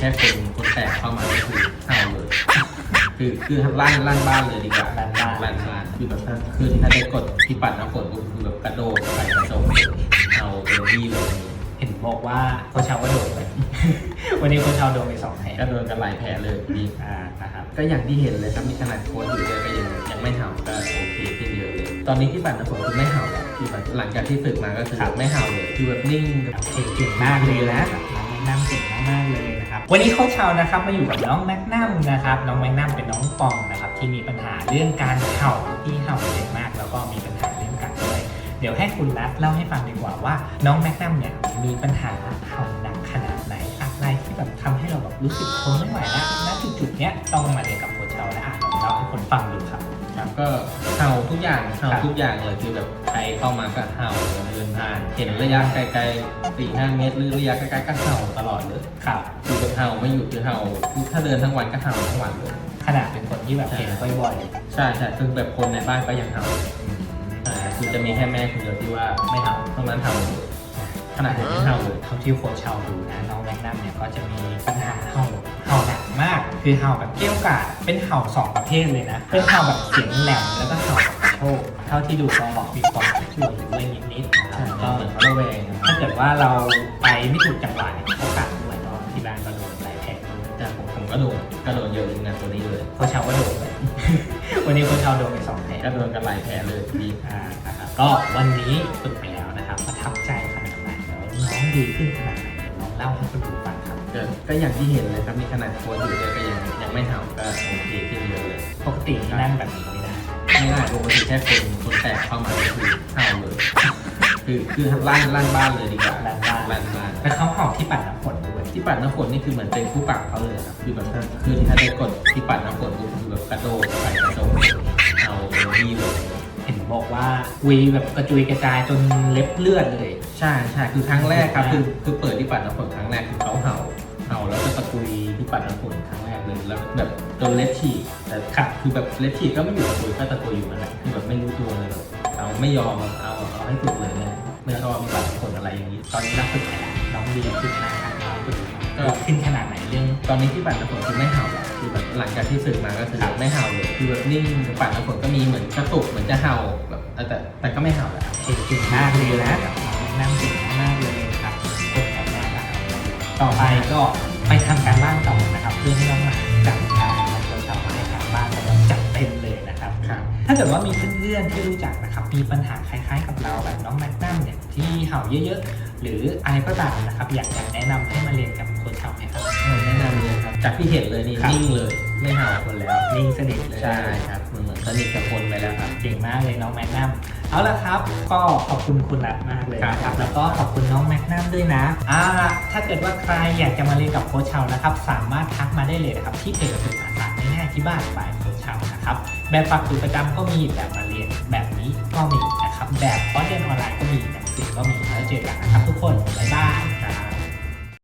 แค่คนคนแปลกเข้ามาก็คือเห่าเลยคือคือลั่นลั่นบ้านเลยดีกว่าลั่นบ้านลั่นบ้านคือแบบถ้าขึ้นถ้าได้กดที่ปัดน้ำฝนก็คือแบบกระโดดใส่กระจกเอาเต็มที่เลยเห็นบอกว่าโคชเชาก็โดนไปวันนี้โคชเชาโดนไปสองแผลก็โดนกันหลายแผลเลยดีอ่านะครับก็อย่างที่เห็นเลยครับมีขนาดโค้ดอยู่เลยก็ยังยังไม่เห่าก็โอเคขึ้นเยอะเลยตอนนี้ที่ปัดน้ำฝนคือไม่เห่าแล้วที่ปัดหลังจากที่ฝึกมาก็คือครับไม่เห่าเลยคือแบบนิ่งแบบโอเคเก่งมากเลยนะน้องแมกนัมเก่ง มากเลยนะครับวันนี้โค้ชเชานะครับมาอยู่กับน้องแมกนัมนะครับน้องแมกนัมเป็นน้องปองนะครับที่มีปัญหาเรื่องการเห่าที่เห่าเจ็บมาก แล้วก็มีปัญหาเรื่องการช่วยเดี๋ยวให้คุณรัฐเล่าให้ฟังดีกว่าว่า น้องแมกนัมเนี่ยมีปัญหาเห่าหนักขนาดไหนอะไรที่แบบทำให้เราแบบรู้สึกทนไม่ไหวแล้วณจุดๆเนี้ยต้องมาเรียนกับโค้ชเชาและอ่านเล่าให้คนฟังดูครับ ก็เห่าทุกอย่างเห่าครับทุกอย่างเลยคือแบบใครเข้ามาก็เห่าเดินผ่านเห็นระยะไกลๆสี่ห้าเมตรหรือระยะใกล้ๆก็เห่าตลอดเลยครับคือแบบเห่าไม่หยุดคือเห่าถ้าเดินทั้งวันก็เห่าทั้งวันเลยขนาดเป็นคนที่แบบเห็นบ่อยใช่ใช่ซึ่งแบบคนในบ้านก็ยังเห่าๆอ่าคือจะมีแค่แม่คนเดียวที่ว่าไม่เห่าเท่านั้นเห่าหมดขนาดผมยังเห่าเลยเท่าที่โค้ชเชาดูนะน้องแมกนัมเนี่ยก็จะมีปัญหาเห่าเห่าหนัก มาก คือเห่าแบบเกรี้ยวกราดเป็นเห่าสองประเภทเลยนะ เป็นเห่าแบบเสียงแหลมแล้วก็เห่าแบบกระโชกเท่าที่ดูก็มีความช่วยอยู่ด้วยนิดๆนะคใช่รับก็ก็เหมือนเขาระแวงนะถ้าเกิดว่าเราไปไม่ถูกจังหวะเนี่ยเขากัดด้วยเนาะที่บ้านก็โดนหลายแผลด้วยแต่ผมผมก็โดนก็โดนเยอะเหมือนกันตัวนี้เลยโค้ชเชาก็โดนไปวันนี้โค้ชเชาโดนไปสองแผลก็โดนกันหลายแผลเลยดีอ่านะครับก็วันนี้ฝึกไปแล้วนะครับประทับใจขนาดไหนแล้วน้องดีขึ้นขนาดไหนเดี๋ยวลองเล่าให้คนดูฟังครับ ก็ก็อย่างที่เห็นเลยครับมีขนาดโค้ดอยู่เลยก็ยังยังไม่เห่าก็โอเคขึ้นเยอะเลยปกตินี่นั่งแบบนี้ไม่ได้ไม่ได้ปกติแค่คนคนแปลกเข้ามาก็คือเห่าเลย คือคือลั่นลั่นบ้านเลยดีกว่าลั่นบ้าน ลั่นบ้าน แล้วเขาเห่าที่ปัดน้ำฝนด้วยที่ปัดน้ำฝนนี่คือเหมือนเป็นคู่ปรับเขาเลยครับคือแบบถ้าคือถ้าได้กดที่ปัดน้ำฝนก็คือแบบกระโดดใส่กระจกเอาเต็มที่เลยเห็นบอกว่าวีแบบกระจุยกระจายจนเล็บเลือดเลย ใช่ใช่คือครั้งแรกครับคือคือเปิดที่ปัดน้ำฝนครั้งแรกคือเขาเห่า เห่าแล้วก็ตะกุยที่ปัดน้ำฝนครั้งแรกเลยแล้วแบบจนเล็บฉีกแต่ครับคือแบบเล็บฉีกก็ไม่อยู่ตะกุยก็ตะกุยอยู่นั่นแหละคือแบบไม่รู้ตัวเลยแบบเอาไม่ยอมเอาเอาให้สุดเลยเนี่ยไม่ชอบมีปัดน้ำฝนอะไรอย่างนี้ ตอนนี้เราฝึกไปแล้วน้องดีขึ้นมากครับน้องฝึกก็ดีขึ้นขนาดไหนเรื่อง ตอนนี้ที่ปัดน้ำฝนคือไม่เห่าแล้วคือแบบหลังจากที่ฝึกมาก็คือแบบไม่เห่าเลยคือแบบนิ่งปัดน้ำฝนก็มีเหมือนกระตุกเหมือนจะเห่าแบบแต่แต่ก็ไม่เห่าแล้วเก่งเก่งมากเลยนะน้องนั่งเก่งมากเลย ต่อไปก็ไปทำการบ้านต่อนะครับเพื่อให้น้องมาจัดการและเราทำให้การบ้านของเราจัดเต็มเลยนะครับครับถ้าเกิดว่ามีเพื่อนๆที่รู้จักนะครับมีปัญหาคล้ายๆกับเราแบบน้องแมกนัมเนี่ยที่เห่าเยอะๆ หรืออะไรก็ตามนะครับอยากจะแนะนำให้มาเรียนกับโค้ชเห่าไหมครับเออแนะนำเลยครับจากที่เห็นเลยนี่ครับนิ่งเลยไม่เห่าคนแล้วนิ่งสนิทเลยใช่ครับมันเหมือนสนิทกับคนไปแล้วครับเก่งมากเลยน้องแมกนัม เอาละครับ ก็ขอบคุณคุณรัตมากเลยนะครับ แล้วก็ขอบคุณน้องแมกนัมด้วยนะอ่าถ้าเกิดว่าใครอยากจะมาเรียนกับโค้ชเชานะครับ สามารถทักมาได้เลยนะครับ ที่เพจฝึกภาษาง่ายๆที่บ้านบายโค้ชเชานะครับ แบบปักสูตรประจำก็มีแบบมาเรียนแบบนี้ก็มีนะครับแบบคอร์สเรียนออนไลน์ก็มีหนังสือก็มี